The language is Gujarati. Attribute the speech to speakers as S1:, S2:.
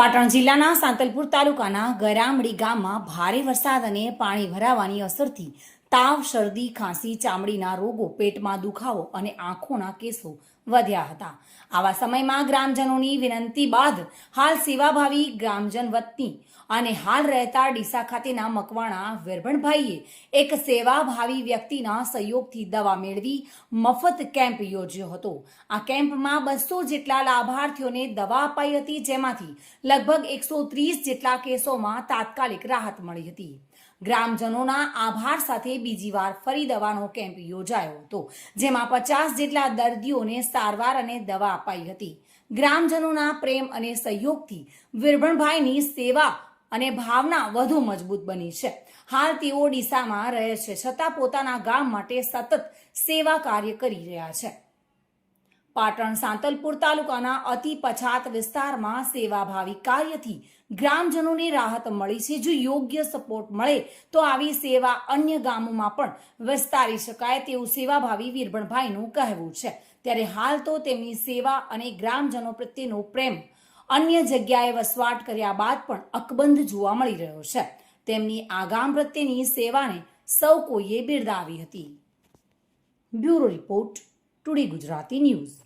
S1: પાટણ જિલ્લાના સાંતલપુર તાલુકાના ગરામડી ગામમાં ભારે વરસાદ અને પાણી ભરાવાની અસરથી તાવ, શરદી, ખાંસી, ચામડીના રોગો પેટમાં દુખાવો અને આંખોના કેસો વધ્યા હતા. આવા સમયમાં ગ્રામજનોની વિનંતી બાદ હાલ સેવાભાવી ગ્રામજન વતની અને હાલ રહેતા ડીસા ખાતેના મકવાણા વેરભણભાઈએ એક સેવાભાવી વ્યક્તિના સહયોગથી દવા મેળવી મફત કેમ્પ યોજ્યો હતો. આ કેમ્પમાં બસો જેટલા લાભાર્થીઓને દવા અપાઈ હતી, જેમાંથી લગભગ એકસો ત્રીસ જેટલા કેસોમાં તાત્કાલિક રાહત મળી હતી. ગ્રામજનોના આભાર સાથે બીજી વાર ફરી દવાનો કેમ્પ યોજાયો હતો, જેમાં પચાસ જેટલા દર્દીઓને સારવાર અને દવા અપાઈ હતી. ગ્રામજનોના પ્રેમ અને સહયોગથી વિરભણભાઈની સેવા અને ભાવના વધુ મજબૂત બની છે. હાલ તેઓ ડીસામાં રહે છે, છતાં પોતાના ગામ માટે સતત સેવા કાર્ય કરી રહ્યા છે. પાટણ સાંતલપુર તાલુકાના અતિ પછાત વિસ્તારમાં સેવાભાવી કાર્યથી ગ્રામજનોને રાહત મળી છે. જો યોગ્ય સપોર્ટ મળે તો આવી સેવા અન્ય ગામોમાં પણ વિસ્તારી શકાય તેવું સેવાભાવી વીરભણભાઈનું કહેવું છે. ત્યારે હાલ તો તેમની સેવા અને ગ્રામજનો પ્રત્યેનો પ્રેમ અન્ય જગ્યાએ વસવાટ કર્યા બાદ પણ અકબંધ જોવા મળી રહ્યો છે. તેમની આ ગામ પ્રત્યેની સેવાને સૌ કોઈએ બિરદાવી હતી. Bureau report today Gujarati news.